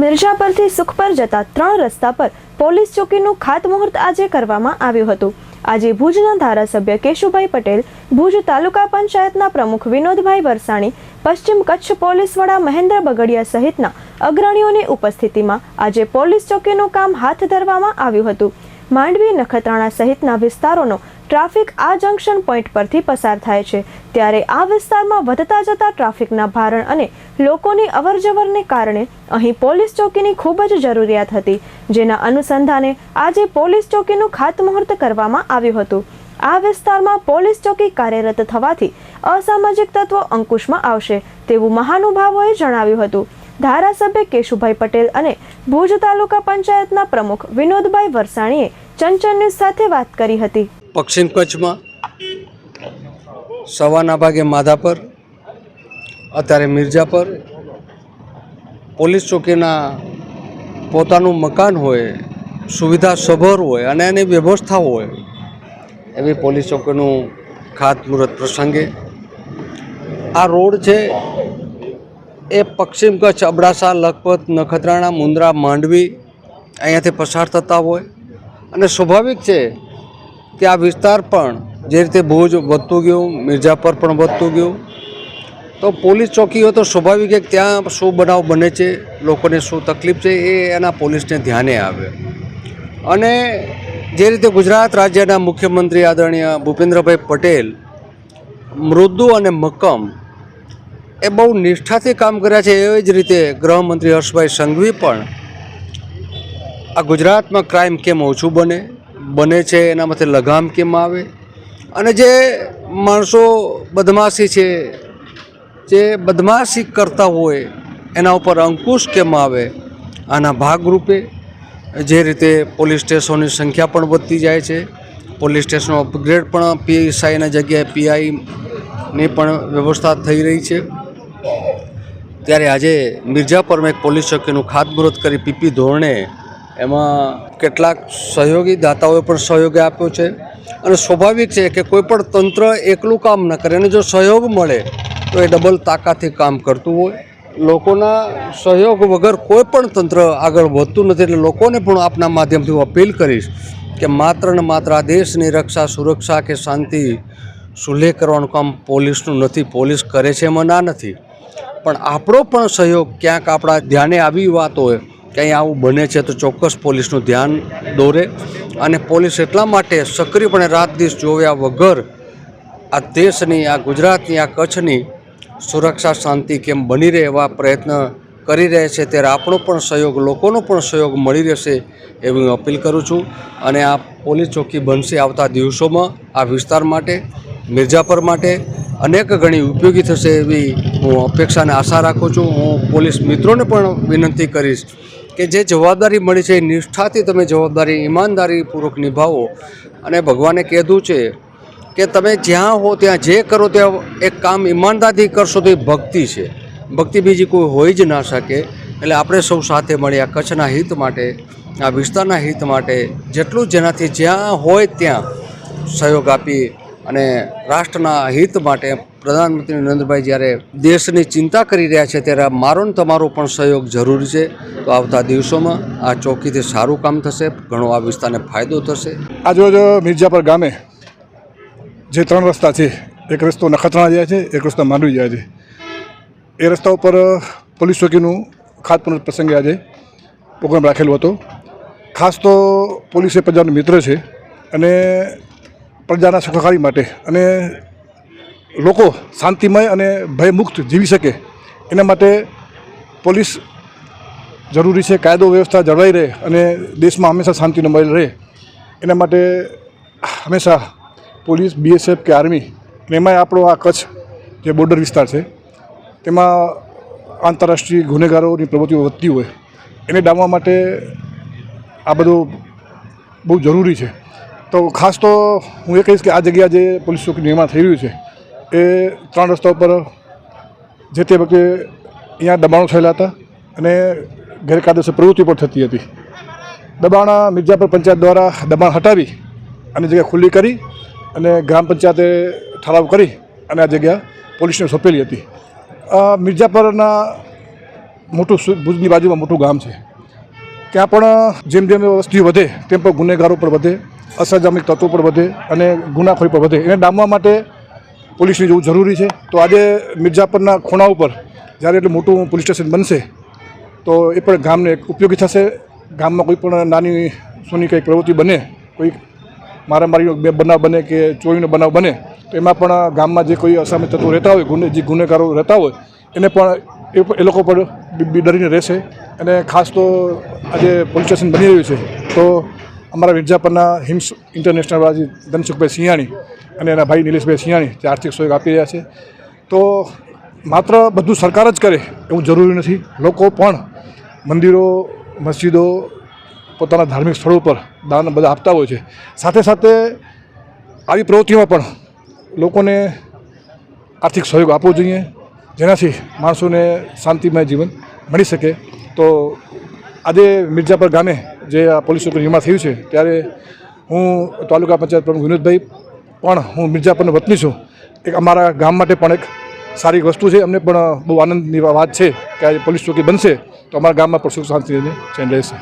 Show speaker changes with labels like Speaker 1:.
Speaker 1: મિર્ઝાપરથી સુખપર જતા ત્રણ રસ્તા પર પોલીસ ચોકીનું ખાતમુહૂર્ત આજે કરવામાં આવ્યું હતું. આજે ભુજના ધારાસભ્ય કેશુભાઈ પટેલ, ભુજ તાલુકા પંચાયતના પ્રમુખ વિનોદભાઈ વરસાણી, પશ્ચિમ કચ્છ પોલીસ વડા મહેન્દ્ર બગડિયા સહિતના અગ્રણીઓની ઉપસ્થિતિમાં આજે પોલીસ ચોકીનું કામ હાથ ધરવામાં આવ્યું હતું. માંડવી નખત્રાણા સહિતના વિસ્તારોનો ટ્રાફિક આ જંકશન પોઈન્ટ પરથી પસાર થાય છે. ત્યારે આ વિસ્તારમાં વધતા જતા ટ્રાફિકના ભારણ અને લોકોની અવરજવરને કારણે અહીં પોલીસ ચોકીની ખૂબ જ જરૂરિયાત હતી, જેના અનુસંધાને આજે પોલીસ ચોકીનું ખાતમુહૂર્ત કરવામાં આવ્યું હતું. આ વિસ્તારમાં પોલીસ ચોકી કાર્યરત થવાથી અસામાજિક તત્વો અંકુશમાં આવશે તેવું મહાનુભાવોએ જણાવ્યું હતું. ધારાસભ્ય કેશુભાઈ પટેલ અને ભુજ તાલુકા પંચાયતના પ્રમુખ વિનોદભાઈ વરસાણીએ ચંચન ન્યૂઝ સાથે વાત કરી હતી.
Speaker 2: પશ્ચિમ કચ્છમાં સવારના ભાગે માધાપર, અત્યારે મિર્જાપર પોલીસ ચોકીના પોતાનું મકાન હોય, સુવિધા સભર હોય અને એની વ્યવસ્થા હોય, એવી પોલીસ ચોકીનું ખાતમુહૂર્ત પ્રસંગે. આ રોડ છે, એ પશ્ચિમ કચ્છ અબડાસા, લખપત, નખત્રાણા, મુન્દ્રા, માંડવી અહીંયાથી પસાર થતા હોય. અને સ્વાભાવિક છે કે આ વિસ્તાર પણ જે રીતે ભુજ વધતું ગયું મિર્જાપર પણ વધતું ગયું. તો પોલીસ ચોકીઓ તો સ્વાભાવિક એક ત્યાં શું બનાવ બને છે, લોકોને શું તકલીફ છે, એ એના પોલીસને ધ્યાને આવે. અને જે રીતે ગુજરાત રાજ્યના મુખ્યમંત્રી આદરણીય ભૂપેન્દ્રભાઈ પટેલ મૃદુ અને મક્કમ એ બહુ નિષ્ઠાથી કામ કર્યા છે, એવી જ રીતે ગૃહમંત્રી હર્ષભાઈ સંઘવી પણ આ ગુજરાતમાં ક્રાઇમ કેમ ઓછું બને? બને છે એના માટે લગામ કેમ આવે? અને જે માણસો બદમાશી છે, જે બદમાશી કરતા હોય, એના ઉપર અંકુશ કેમ આવે? આના ભાગરૂપે જે રીતે પોલીસ સ્ટેશનોની સંખ્યા પણ વધતી જાય છે. પોલીસ સ્ટેશનો અપગ્રેડ પણ પીએસઆઈના જગ્યાએ પીઆઈની પણ વ્યવસ્થા થઈ રહી છે. ત્યારે આજે મિર્જાપરમાં એક પોલીસ ચોકીનું ખાતમુહૂર્ત કરી પીપી ધોરણે એમાં કેટલાક સહયોગી દાતાઓએ પણ સહયોગ આપ્યો છે. અને સ્વાભાવિક છે કે કોઈ પણ તંત્ર એકલું કામ ન કરે અને જો સહયોગ મળે, તો એ ડબલ તાકાતથી કામ કરતું હોય. લોકોના સહયોગ વગર કોઈ પણ તંત્ર આગળ વધતું નથી એટલે લોકોને પણ આપના માધ્યમથી હું અપીલ કરીશ કે માત્ર ને માત્ર આ દેશની રક્ષા, સુરક્ષા કે શાંતિ સુલેહ કરવાનું કામ પોલીસનું નથી. પોલીસ કરે છે એમાં ના નથી. પણ આપણો પણ સહયોગ ક્યાંક આપણા ધ્યાને આવી વાત હોય કે અહીં આવું બને છે તો ચોક્કસ પોલીસનું ધ્યાન દોરે. અને પોલીસ એટલા માટે સક્રિયપણે રાત દિવસ જોવ્યા વગર આ દેશની, આ ગુજરાતની, આ કચ્છની સુરક્ષા, શાંતિ કેમ બની રહે એવા પ્રયત્ન કરી રહે છે. ત્યારે આપણો પણ સહયોગ, લોકોનો પણ સહયોગ મળી રહેશે એવી હું અપીલ કરું છું. અને આ પોલીસ ચોકી બનશે આવતા દિવસોમાં આ વિસ્તાર માટે મિર્જાપર માટે અનેક ઘણી ઉપયોગી થશે એવી હું અપેક્ષા અને આશા રાખું છું. હું પોલીસ મિત્રોને પણ વિનંતી કરીશ કે જે જવાબદારી મળી છે એ નિષ્ઠાથી તમે જવાબદારી ઈમાનદારીપૂર્વક નિભાવો. અને ભગવાને કીધું છે કે તમે જ્યાં હો ત્યાં જે કરો ત્યાં એક કામ ઈમાનદારથી કરશો તો એ ભક્તિ છે. ભક્તિ બીજી કોઈ હોઈ જ ના શકે. એટલે આપણે સૌ સાથે મળી આ કચ્છના હિત માટે, આ વિસ્તારના હિત માટે, જેટલું જેનાથી જ્યાં હોય ત્યાં સહયોગ આપી અને રાષ્ટ્રના હિત માટે પ્રધાનમંત્રી નરેન્દ્રભાઈ જ્યારે દેશની ચિંતા કરી રહ્યા છે ત્યારે મારો ને તમારો પણ સહયોગ જરૂરી છે. તો આવતા દિવસોમાં આ ચોકીથી સારું કામ થશે, ઘણો આ વિસ્તારને ફાયદો થશે.
Speaker 3: આજરોજ મિર્જાપર ગામે જે ત્રણ રસ્તા છે એક રસ્તો નખત્રાણા જાય છે, એક રસ્તો માંડવી જાય છે. એ રસ્તા ઉપર પોલીસ ચોકીનું ખાતમુહૂર્ત પ્રસંગે આજે પ્રોગ્રામ રાખેલો હતો. ખાસ તો પોલીસ એ મિત્ર છે અને પ્રજાના સુખાકારી માટે અને લોકો શાંતિમય અને ભયમુક્ત જીવી શકે એના માટે પોલીસ જરૂરી છે, કાયદો વ્યવસ્થા જળવાઈ રહે અને દેશમાં હંમેશા શાંતિ નમાયેલ રહે. એના માટે હંમેશા પોલીસ, બીએસએફ કે આર્મી, અને એમાંય આપણો આ કચ્છ જે બોર્ડર વિસ્તાર છે, તેમાં આંતરરાષ્ટ્રીય ગુનેગારોની પ્રવૃત્તિઓ વધતી હોય. એને ડામવા માટે આ બધું બહુ જરૂરી છે. તો ખાસ તો હું એ કહીશ કે આ જગ્યા જે પોલીસ ચોકી નિર્માણ થઈ રહ્યું છે, એ ત્રણ રસ્તા ઉપર જે તે વખતે અહીંયા દબાણો થયેલા હતા અને ગેરકાયદેસર પ્રવૃત્તિ પણ થતી હતી. દબાણ મિર્જાપર પંચાયત દ્વારા દબાણ હટાવી અને જગ્યા ખુલ્લી કરી અને ગ્રામ પંચાયતે ઠરાવ કરી અને આ જગ્યા પોલીસને સોંપેલી હતી. મિર્જાપરના મોટું ભુજની બાજુમાં મોટું ગામ છે. ત્યાં પણ જેમ જેમ વસ્તી વધે, તેમ પણ ગુનેગારો પણ વધે. અસામાજિક તત્વો પણ વધે અને ગુનાખોરી પણ વધે. એને ડામવા માટે પોલીસની જવું જરૂરી છે. તો આજે મિર્જાપરના ખૂણા ઉપર જ્યારે એટલું મોટું પોલીસ સ્ટેશન બનશે, તો એ પણ ગામને ઉપયોગી થશે. ગામમાં કોઈ પણ નાની સોની કંઈક પ્રવૃત્તિ બને, કોઈ મારામારીનો બે બનાવ બને કે ચોરીનો બનાવ બને, તો એમાં પણ ગામમાં જે કોઈ અસામિત તત્વો રહેતા હોય, ગુને, જે ગુનેગારો રહેતા હોય, એને પણ એ લોકો પણ ડરીને રહેશે. અને ખાસ તો આજે પોલીસ સ્ટેશન બની રહ્યું છે. તો અમારા મિર્જાપરના હિમ્સ ઇન્ટરનેશનલવાળી ધનસુખભાઈ સિંહાણી અને એના ભાઈ નિલેશભાઈ સિંહાણી જે આર્થિક સહયોગ આપી રહ્યા છે. તો માત્ર બધું સરકાર જ કરે એવું જરૂરી નથી. લોકો પણ મંદિરો, મસ્જિદો, પોતાના ધાર્મિક સ્થળો પર દાન બધા આપતા હોય છે. સાથે સાથે આવી પ્રવૃત્તિમાં પણ લોકોને આર્થિક સહયોગ આપવો જોઈએ. જેનાથી માણસોને શાંતિમય જીવન મળી શકે. તો આજે મિર્જાપર ગામે જે આ પોલીસ ચોકી નિર્માણ થયું છે, ત્યારે હું તાલુકા પંચાયત પ્રમુખ વિનોદભાઈ પણ હું મિર્જાપુરનો વતની છું. એક અમારા ગામ માટે પણ એક સારી વસ્તુ છે. અમને પણ બહુ આનંદની વાત છે કે આજે પોલીસ ચોકી બનશે, તો અમારા ગામમાં પણ સુખ શાંતિ ચેન રહેશે.